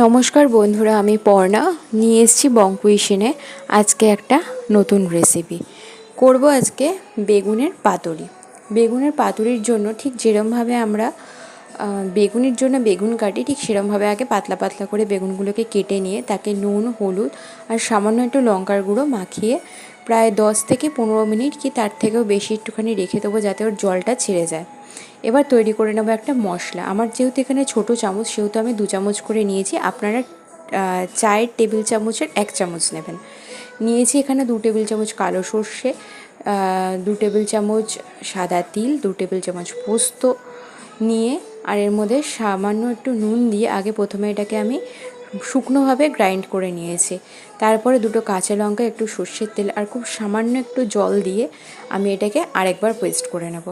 নমস্কার বন্ধুরা, আমি পর্ণা। নিয়ে এসেছি বংকুইশিনে আজকে একটা নতুন রেসিপি করব আজকে বেগুনের পাতুরি। বেগুনের পাতুরির জন্য ঠিক যেরমভাবে আমরা বেগুনের জন্য বেগুন কাটি, ঠিক সেরমভাবে আগে পাতলা পাতলা করে বেগুনগুলোকে কেটে নিয়ে তাকে নুন, হলুদ আর সামান্য একটু লঙ্কার গুঁড়ো মাখিয়ে প্রায় দশ থেকে পনেরো মিনিট কি তার থেকেও বেশি একটুখানি রেখে দেবো যাতে ওর জলটা ছেড়ে যায়। এবার তৈরি করে নেব একটা মশলা। আমার যেহেতু এখানে ছোট চামচ, সেহেতু আমি দু চামচ করে নিয়েছি। আপনারা চায়ের টেবিল চামচের এক চামচ নেবেন। নিয়েছি এখানে দু টেবিল চামচ কালো সর্ষে দু টেবিল চামচ সাদা তিল, দু টেবিল চামচ পোস্ত নিয়ে, আর এর মধ্যে সামান্য একটু নুন দিয়ে আগে প্রথমে এটাকে আমি শুকনোভাবে গ্রাইন্ড করে নিয়েছি। তারপরে দুটো কাঁচা লঙ্কা একটু সর্ষের তেল আর খুব সামান্য একটু জল দিয়ে আমি এটাকে আরেকবার পেস্ট করে নেব।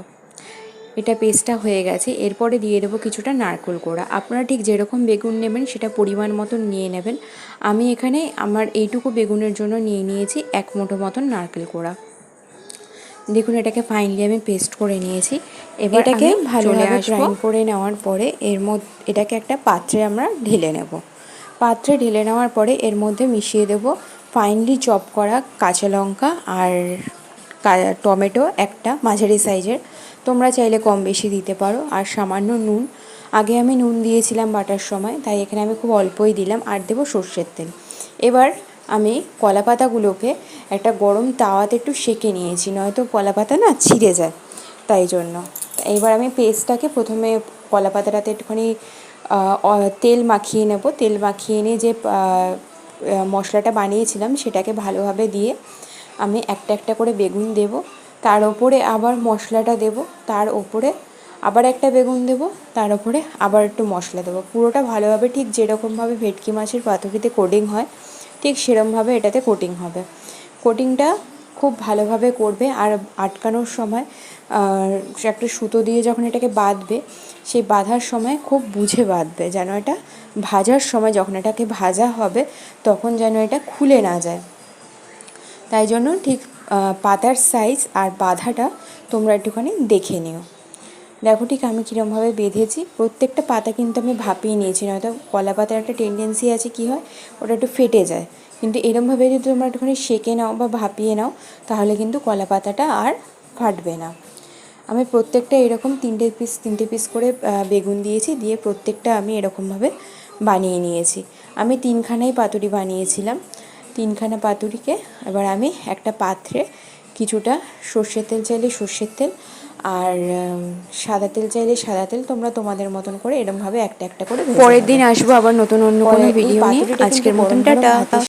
এটা পেস্টটা হয়ে গেছে। এরপরে দিয়ে দেবো কিছুটা নারকেল কোড়া। আপনারা ঠিক যেরকম বেগুন নেবেন সেটা পরিমাণ মতন নিয়ে নেবেন। আমি এখানে আমার এইটুকু বেগুনের জন্য নিয়ে নিয়েছি এক মুঠো মতন নারকেল কোড়া। দেখুন এটাকে ফাইনালি আমি পেস্ট করে নিয়েছি। এবার এটাকে ভালোভাবে গ্রাইন্ড করে নেওয়ার পরে এর মধ্যে এটাকে একটা পাত্রে আমরা ঢেলে নেব। পাত্রে ঢেলে নেওয়ার পরে এর মধ্যে মিশিয়ে দেব ফাইনলি চপ করা কাঁচা লঙ্কা আর টমেটো একটা মাঝারি সাইজের। তোমরা চাইলে কম বেশি দিতে পারো। আর সামান্য নুন। আগে আমি নুন দিয়েছিলাম বাটার সময়, তাই এখানে আমি খুব অল্পই দিলাম আর দেবো সর্ষের তেল। এবার আমি কলা পাতাগুলোকে একটা গরম তাওয়াতে একটু সেঁকে নিয়েছি, নয়তো কলা পাতা না ছিঁড়ে যায়, তাই জন্য। এবার আমি পেস্টটাকে প্রথমে কলা পাতাটাতে একটুখানি তেল মাখিয়ে নেব। তেল মাখিয়ে নিয়ে যে মশলাটা বানিয়েছিলাম সেটাকে ভালোভাবে দিয়ে আমি একটা একটা করে বেগুন দেব। তার ওপরে আবার মশলাটা দেব। তার ওপরে আবার একটা বেগুন দেব। তার ওপরে আবার একটু মশলা দেবো। পুরোটা ভালোভাবে ঠিক যেরকমভাবে ভেটকি মাছের পাতুরিতে কোডিং হয়, ঠিক সেরমভাবে এটাতে কোটিং হবে। কোটিংটা খুব ভালোভাবে করবে আর আটকানোর সময় একটা সুতো দিয়ে যখন এটাকে বাঁধবে, সেই বাঁধার সময় খুব বুঝে বাঁধবে যেন এটা ভাজার সময় যখন এটাকে ভাজা হবে তখন যেন এটা খুলে না যায়। তাই জন্য ঠিক পাতার সাইজ আর বাঁধাটা তোমরা একটুখানি দেখে নিও। দেখো ঠিক আমি কীরমভাবে বেঁধেছি। প্রত্যেকটা পাতা কিন্তু আমি ভাপিয়ে নিয়েছি, নয়তো কলা পাতার একটা টেন্ডেন্সি আছে কি হয়, ওটা একটু ফেটে যায়। কিন্তু এরমভাবে যদি তোমরা একটুখানি সেঁকে নাও বা ভাপিয়ে নাও, তাহলে কিন্তু কলা পাতাটা আর ফাটবে না। আমি প্রত্যেকটা এরকম তিনটে পিস তিনটে পিস করে বেগুন দিয়েছি, দিয়ে প্রত্যেকটা আমি এরকমভাবে বানিয়ে নিয়েছি। আমি তিনখানাই পাতুরি বানিয়েছিলাম। তিনখানা পাতুরিকে এবার আমি একটা পাত্রে কিছুটা সর্ষের তেল, চাইলে সর্ষের তেল আর সাদা তেল চাইলে সাদা তেল তোমরা তোমাদের মতন করে এরমভাবে একটা একটা করে পরের দিন আসব আবার নতুন অন্য কোনো ভিডিও নিয়ে। আজকের মতন টাটা।